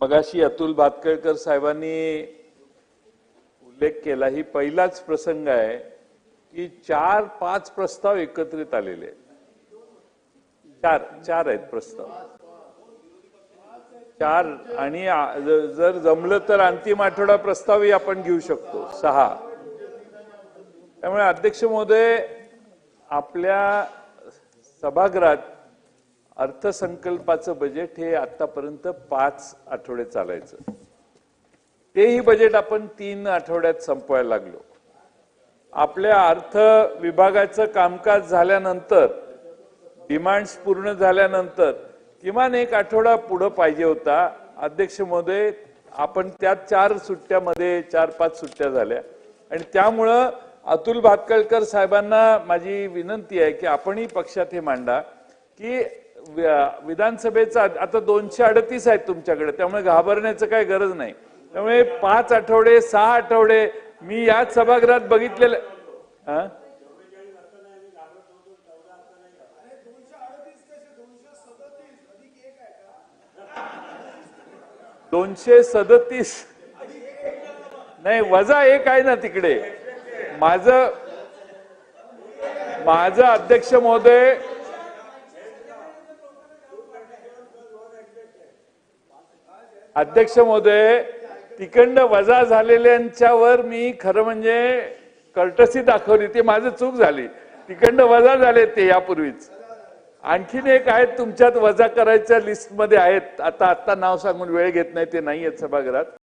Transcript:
मगाशी अतुल भातकळकर साहेबांनी उल्लेख केला ही पहिलाच प्रसंग आहे की चार पाच प्रस्ताव एकत्रित आलेले आहेत. चार चार आहेत प्रस्ताव. चार आणि जर जमलं तर अंतिम आठवडा प्रस्तावही आपण घेऊ शकतो सहा. त्यामुळे अध्यक्ष महोदय आपल्या सभागृहात अर्थसंकल्पाचं बजेट हे आतापर्यंत पाच आठवडे चालायचं. तेही बजेट आपण तीन आठवड्यात संपवायला लागलो. आपल्या अर्थ विभागाचं कामकाज झाल्यानंतर डिमांड्स पूर्ण झाल्यानंतर किमान एक आठवडा पुढं पाहिजे होता. अध्यक्ष महोदय आपण त्यात चार सुट्ट्यामध्ये चार पाच सुट्ट्या झाल्या. आणि त्यामुळं अतुल भातकळकर साहेबांना माझी विनंती आहे की आपणही पक्षात हे मांडा की विधानसभेचा आता दोनशे अडतीस आहेत तुमच्याकडे त्यामुळे घाबरण्याचं काही गरज नाही. त्यामुळे पाच आठवडे सहा आठवडे मी याच सभागृहात बघितलेलं हा दोनशे सदतीस. नाही वजा एक आहे ना तिकडे. माझ माझं अध्यक्ष महोदय अध्यक्ष महोदय तिकडनं वजा झालेल्यांच्यावर मी खरं म्हणजे कर्टसी दाखवली. ते माझं चूक झाली. तिकडनं वजा झाले ते यापूर्वीच. आणखीन एक आहेत तुमच्यात वजा करायच्या लिस्टमध्ये आहेत. आता आता नाव सांगून वेळ घेत नाही ते नाही आहेत सभागृहात.